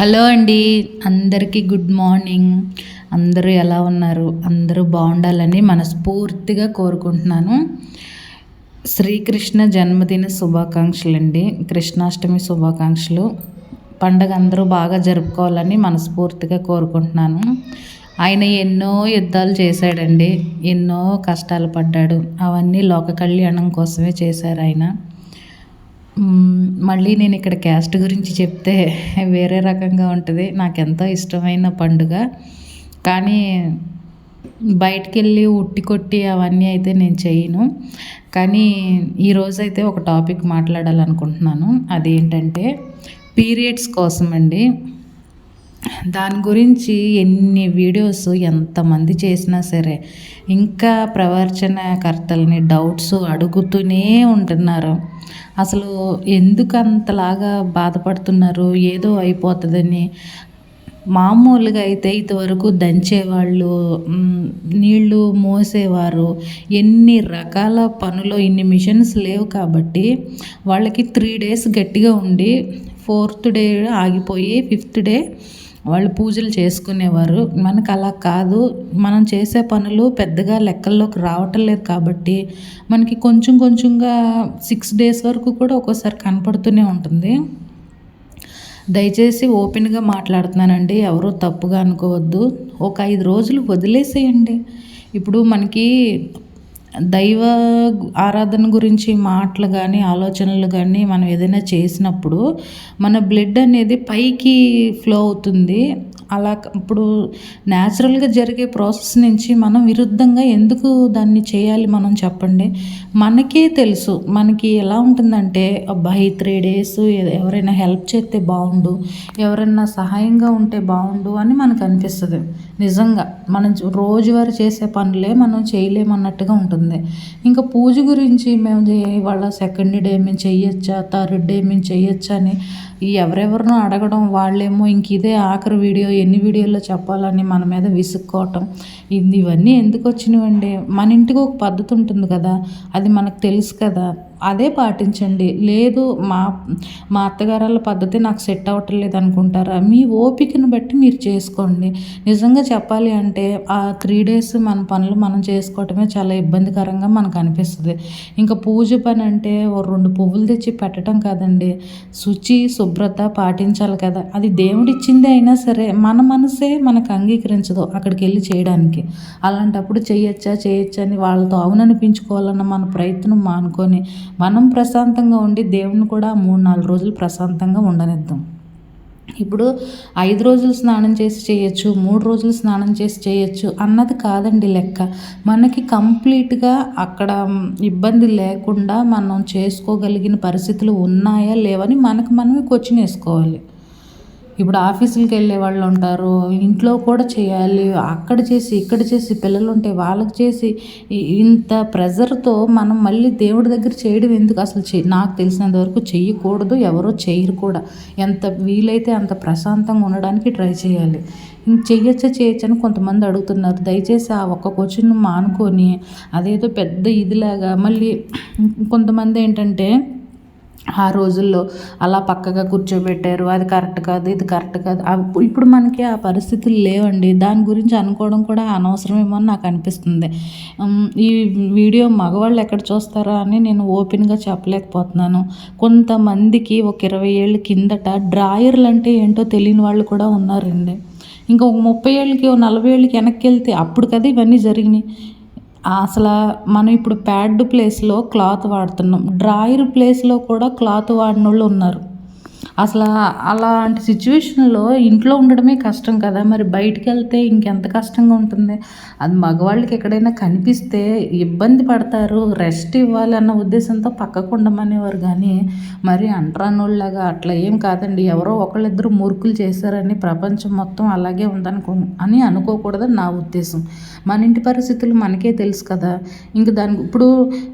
Hello అండి. అందరికీ good morning. అందరూ ఎలా ఉన్నారు? అందరూ బాగుండాలని మనస్ఫూర్తిగా కోరుకుంటున్నాను. శ్రీకృష్ణ జన్మదిన శుభాకాంక్షలు అండి కృష్ణాష్టమి శుభాకాంక్షలు. పండగ అందరూ బాగా జరుపుకోవాలని మనస్ఫూర్తిగా కోరుకుంటున్నాను. ఆయన ఎన్నో యుద్ధాలు చేశాడండి. ఎన్నో కష్టాలు పడ్డాడు. అవన్నీ లోక కళ్యాణం కోసమే చేశారు ఆయన. మళ్ళీ నేను ఇక్కడ క్యాస్ట్ గురించి చెప్తే వేరే రకంగా ఉంటుంది. నాకు ఎంతో ఇష్టమైన పండుగ. కానీ బయటికి వెళ్ళి ఉట్టి కొట్టి అవన్నీ అయితే నేను చేయను. కానీ ఈరోజైతే ఒక టాపిక్ మాట్లాడాలనుకుంటున్నాను. అదేంటంటే పీరియడ్స్ కోసం అండి దాని గురించి ఎన్ని వీడియోస్ ఎంతమంది చేసినా సరే ఇంకా ప్రవచనకర్తలని డౌట్స్ అడుగుతూనే ఉంటున్నారు. అసలు ఎందుకు అంతలాగా బాధపడుతున్నారు? ఏదో అయిపోతుందని. మామూలుగా అయితే ఇంతవరకు దంచేవాళ్ళు మ్, నీళ్ళు మోసేవారు ఎన్ని రకాల పనులు ఇన్ని మిషన్స్ లేవు కాబట్టి వాళ్ళకి త్రీ డేస్ గట్టిగా ఉండి ఫోర్త్ డే ఆగిపోయి ఫిఫ్త్ డే వాళ్ళు పూజలు చేసుకునేవారు. మనకు అలా కాదు. మనం చేసే పనులు పెద్దగా లెక్కల్లోకి రావటం లేదు కాబట్టి మనకి కొంచెం కొంచెంగా సిక్స్ డేస్ వరకు కూడా ఒక్కోసారి కనపడుతూనే ఉంటుంది. దయచేసి ఓపెన్గా మాట్లాడుతున్నానండి. ఎవరూ తప్పుగా అనుకోవద్దు. ఒక ఐదు రోజులు వదిలేసేయండి. ఇప్పుడు మనకి దైవ ఆరాధన గురించి మాటలు కానీ ఆలోచనలు కానీ మనం ఏదైనా చేసినప్పుడు మన బ్లడ్ అనేది పైకి ఫ్లో అవుతుంది. అలా ఇప్పుడు న్యాచురల్గా జరిగే ప్రాసెస్ నుంచి మనం విరుద్ధంగా ఎందుకు దాన్ని చేయాలి మనం చెప్పండి. మనకే తెలుసు మనకి ఎలా ఉంటుందంటే అబ్బాయి త్రీ డేస్ ఎవరైనా హెల్ప్ చేస్తే బాగుండు ఎవరైనా సహాయంగా ఉంటే బాగుండు అని మనకు అనిపిస్తుంది. నిజంగా మనం రోజువారీ చేసే పనులే మనం చేయలేమన్నట్టుగా ఉంటుంది. ఇంకా పూజ గురించి మేము వాళ్ళ ఇవాళ సెకండ్ డే మేము చేయొచ్చా థర్డ్ డే మేము చేయొచ్చా అని ఎవరెవరినో అడగడం వాళ్ళేమో ఇంక ఇదే ఆఖరి వీడియో ఎన్ని వీడియోల్లో చెప్పాలని మన మీద విసుక్కోవటం. ఇది ఇవన్నీ ఎందుకు వచ్చినవండి? మన ఇంటికి ఒక పద్ధతి ఉంటుంది కదా. అది మనకు తెలుసు కదా. అదే పాటించండి. లేదు మా మా అత్తగారాల పద్ధతి నాకు సెట్ అవ్వటం లేదు అనుకుంటారా మీ ఓపికను బట్టి మీరు చేసుకోండి. నిజంగా చెప్పాలి అంటే ఆ త్రీ డేస్ మన పనులు మనం చేసుకోవటమే చాలా ఇబ్బందికరంగా మనకు అనిపిస్తుంది. ఇంకా పూజ పని అంటే ఓ రెండు పువ్వులు తెచ్చి పెట్టడం కాదండి. శుచి శుభ్రత పాటించాలి కదా. అది దేవుడిచ్చిందే అయినా సరే మన మనసే మనకు అంగీకరించదు అక్కడికి వెళ్ళి చేయడానికి. అలాంటప్పుడు చేయొచ్చా చేయొచ్చా అని వాళ్ళతో అవుననిపించుకోవాలన్న మన ప్రయత్నం మానుకొని మనం ప్రశాంతంగా ఉండి దేవుని కూడా మూడు నాలుగు రోజులు ప్రశాంతంగా ఉండనిద్దాం. ఇప్పుడు ఐదు రోజులు స్నానం చేసి చేయొచ్చు మూడు రోజులు స్నానం చేసి చేయొచ్చు అన్నది కాదండి లెక్క. మనకి కంప్లీట్గా అక్కడ ఇబ్బంది లేకుండా మనం చేసుకోగలిగిన పరిస్థితులు ఉన్నాయా లేవని మనకు మనమే క్వశ్చన్ వేసుకోవాలి. ఇప్పుడు ఆఫీసులకు వెళ్ళే వాళ్ళు ఉంటారు ఇంట్లో కూడా చేయాలి అక్కడ చేసి ఇక్కడ చేసి పిల్లలు ఉంటే వాళ్ళకి చేసి ఇంత ప్రెజర్తో మనం మళ్ళీ దేవుడి దగ్గర చేయడం ఎందుకు? అసలు చే నాకు తెలిసినంత వరకు చేయకూడదు ఎవరో చేయరు కూడా. ఎంత వీలైతే అంత ప్రశాంతంగా ఉండడానికి ట్రై చేయాలి. చెయ్యొచ్చా చేయొచ్చా అని కొంతమంది అడుగుతున్నారు. దయచేసి ఆ ఒక్క క్వశ్చన్ మానుకొని అదేదో పెద్ద ఇదిలాగా మళ్ళీ కొంతమంది ఏంటంటే ఆ రోజుల్లో అలా పక్కగా కూర్చోబెట్టారు. అది కరెక్ట్ కాదు ఇది కరెక్ట్ కాదు. ఇప్పుడు మనకి ఆ పరిస్థితులు లేవండి. దాని గురించి అనుకోవడం కూడా అనవసరమేమో అని నాకు అనిపిస్తుంది. ఈ వీడియో మగవాళ్ళు ఎక్కడ చూస్తారా అని నేను ఓపెన్గా చెప్పలేకపోతున్నాను. కొంతమందికి ఒక ఇరవై ఏళ్ళ కిందట డ్రాయర్లు అంటే ఏంటో తెలియని వాళ్ళు కూడా ఉన్నారండి. ఇంకా ముప్పై ఏళ్ళకి నలభై ఏళ్ళకి వెనక్కి వెళ్తే అప్పుడు కదా ఇవన్నీ జరిగినాయి. అసలు మనం ఇప్పుడు ప్యాడ్ ప్లేస్లో క్లాత్ వాడుతున్నాం. డ్రాయర్ ప్లేస్లో కూడా క్లాత్ వాడిన వాళ్ళు ఉన్నారు. అసలు అలాంటి సిచ్యువేషన్లో ఇంట్లో ఉండడమే కష్టం కదా. మరి బయటికి వెళ్తే ఇంకెంత కష్టంగా ఉంటుంది? అది మగవాళ్ళకి ఎక్కడైనా కనిపిస్తే ఇబ్బంది పడతారు. రెస్ట్ ఇవ్వాలి అన్న ఉద్దేశంతో పక్కకు ఉండమనేవారు కానీ మరి అంటరానోళ్ళలాగా అట్లా ఏం కాదండి. ఎవరో ఒకళ్ళిద్దరు మురుకులు చేశారని ప్రపంచం మొత్తం అలాగే ఉందనుకో అని అనుకోకూడదని నా ఉద్దేశం. మన ఇంటి పరిస్థితులు మనకే తెలుసు కదా. ఇంక దానికి ఇప్పుడు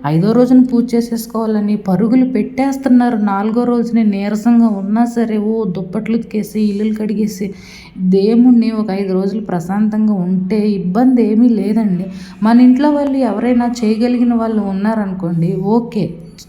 ఐదో రోజున పూజ చేసేసుకోవాలని పరుగులు పెట్టేస్తున్నారు. నాలుగో రోజుని నీరసంగా ఉన్న సరే ఓ దుప్పట్లు ఉతికేసి ఇల్లులు కడిగేసి దేవుణ్ణి ఒక ఐదు రోజులు ప్రశాంతంగా ఉంటే ఇబ్బంది ఏమీ లేదండి. మన ఇంట్లో వాళ్ళు ఎవరైనా చేయగలిగిన వాళ్ళు ఉన్నారనుకోండి ఓకే.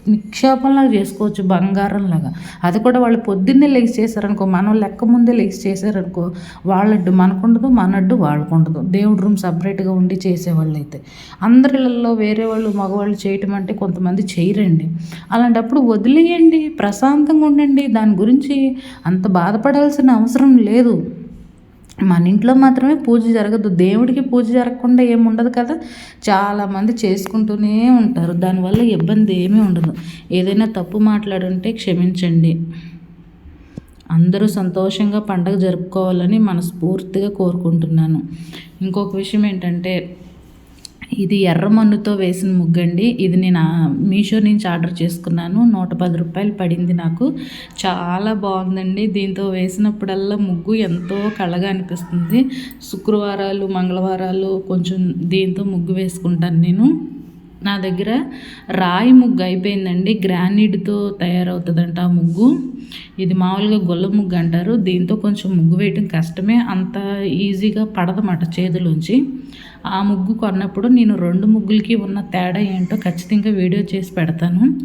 నిక్షేపంలాగా చేసుకోవచ్చు బంగారంలాగా. అది కూడా వాళ్ళు పొద్దున్నే లెగ్స్ చేశారనుకో మనం లెక్క ముందే లెగ్స్ చేశారనుకో వాళ్ళడ్డు మనకుండదు మనడ్డు వాళ్ళకుండదు. దేవుడి రూమ్ సపరేట్గా ఉండి చేసేవాళ్ళు అయితే అందరిలో వేరే వాళ్ళు మగవాళ్ళు చేయటం అంటే కొంతమంది చేయరండి. అలాంటప్పుడు వదిలేయండి ప్రశాంతంగా ఉండండి. దాని గురించి అంత బాధపడాల్సిన అవసరం లేదు. మన ఇంట్లో మాత్రమే పూజ జరగదు. దేవుడికి పూజ జరగకుండా ఏముండదు కదా? చాలామంది చేసుకుంటూనే ఉంటారు. దానివల్ల ఇబ్బంది ఏమీ ఉండదు. ఏదైనా తప్పు మాట్లాడుంటే క్షమించండి. అందరూ సంతోషంగా పండగ జరుపుకోవాలని మనస్ఫూర్తిగా కోరుకుంటున్నాను. ఇంకొక విషయం ఏంటంటే ఇది ఎర్ర మన్నుతో వేసిన ముగ్గండి. ఇది నేను మీషో నుంచి ఆర్డర్ చేసుకున్నాను. నూట పది రూపాయలు పడింది నాకు. చాలా బాగుందండి. దీంతో వేసినప్పుడల్లా ముగ్గు ఎంతో కళగా అనిపిస్తుంది. శుక్రవారాలు మంగళవారాలు కొంచెం దీంతో ముగ్గు వేసుకుంటాను నేను. నా దగ్గర రాయి ముగ్గు అయిపోయిందండి. గ్రానైట్తో తయారవుతుందంట ఆ ముగ్గు. ఇది మామూలుగా గొల్ల ముగ్గు అంటారు. దీంతో కొంచెం ముగ్గు వేయటం కష్టమే. అంత ఈజీగా పడదన్నమాట చేతిలోంచి. ఆ ముగ్గు కొన్నప్పుడు నేను రెండు ముగ్గులకి ఉన్న తేడా ఏంటో ఖచ్చితంగా వీడియో చేసి పెడతాను.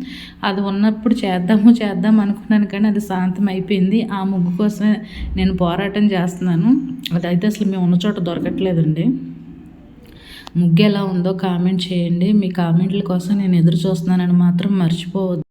అది ఉన్నప్పుడు చేద్దాము చేద్దాం అనుకున్నాను కానీ అది శాంతం అయిపోయింది. ఆ ముగ్గు కోసమే నేను పోరాటం చేస్తున్నాను. అదైతే అసలు మేము ఉన్న చోట దొరకట్లేదండి. ముగ్గు ఎలా ఉందో కామెంట్ చేయండి. మీ కామెంట్ల కోసం నేను ఎదురు చూస్తున్నానని మాత్రం మర్చిపోవద్దు.